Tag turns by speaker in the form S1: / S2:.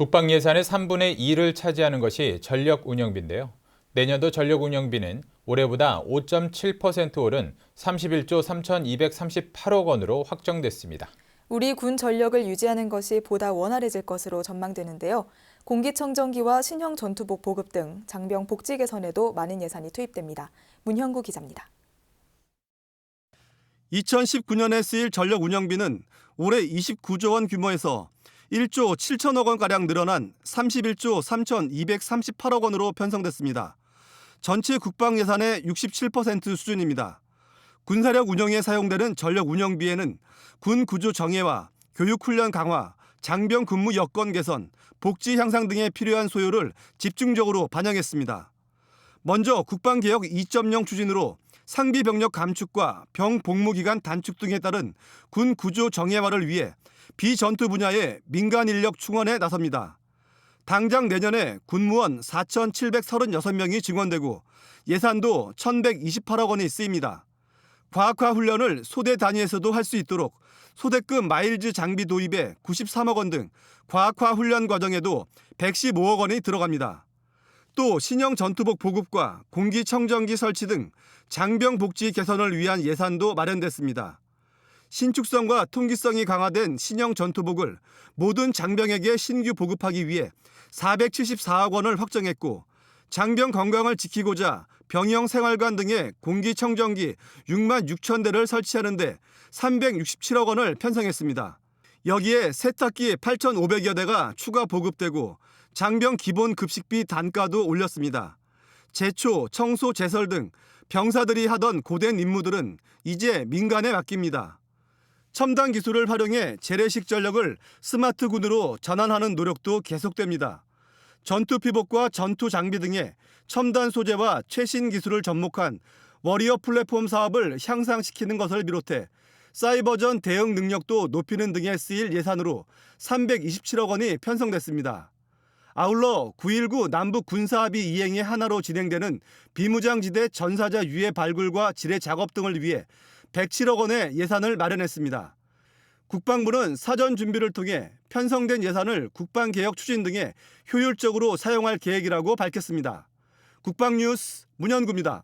S1: 국방 예산의 3분의 2를 차지하는 것이 전력 운영비인데요. 내년도 전력 운영비는 올해보다 5.7% 오른 31조 3,238억 원으로 확정됐습니다.
S2: 우리 군 전력을 유지하는 것이 보다 원활해질 것으로 전망되는데요. 공기청정기와 신형 전투복 보급 등 장병 복지 개선에도 많은 예산이 투입됩니다. 문형구 기자입니다.
S3: 2019년에 쓰일 전력 운영비는 올해 29조 원 규모에서 1조 7천억 원가량 늘어난 31조 3,238억 원으로 편성됐습니다. 전체 국방 예산의 67% 수준입니다. 군사력 운영에 사용되는 전력 운영비에는 군 구조 정예와 교육 훈련 강화, 장병 근무 여건 개선, 복지 향상 등에 필요한 소요를 집중적으로 반영했습니다. 먼저 국방개혁 2.0 추진으로 상비 병력 감축과 병 복무 기간 단축 등에 따른 군 구조 정예화를 위해 비전투 분야의 민간 인력 충원에 나섭니다. 당장 내년에 군무원 4,736명이 증원되고 예산도 1,128억 원이 쓰입니다. 과학화 훈련을 소대 단위에서도 할 수 있도록 소대급 마일즈 장비 도입에 93억 원 등 과학화 훈련 과정에도 115억 원이 들어갑니다. 또 신형 전투복 보급과 공기청정기 설치 등 장병 복지 개선을 위한 예산도 마련됐습니다. 신축성과 통기성이 강화된 신형 전투복을 모든 장병에게 신규 보급하기 위해 474억 원을 확정했고 장병 건강을 지키고자 병영 생활관 등의 공기청정기 6만 6천 대를 설치하는 데 367억 원을 편성했습니다. 여기에 세탁기 8,500여 대가 추가 보급되고 장병 기본 급식비 단가도 올렸습니다. 제초, 청소, 제설 등 병사들이 하던 고된 임무들은 이제 민간에 맡깁니다. 첨단 기술을 활용해 재래식 전력을 스마트군으로 전환하는 노력도 계속됩니다. 전투 피복과 전투 장비 등의 첨단 소재와 최신 기술을 접목한 워리어 플랫폼 사업을 향상시키는 것을 비롯해 사이버전 대응 능력도 높이는 등에 쓰일 예산으로 327억 원이 편성됐습니다. 아울러 9.19 남북 군사합의 이행의 하나로 진행되는 비무장지대 전사자 유해 발굴과 지뢰 작업 등을 위해 107억 원의 예산을 마련했습니다. 국방부는 사전 준비를 통해 편성된 예산을 국방개혁 추진 등에 효율적으로 사용할 계획이라고 밝혔습니다. 국방뉴스 문현구입니다.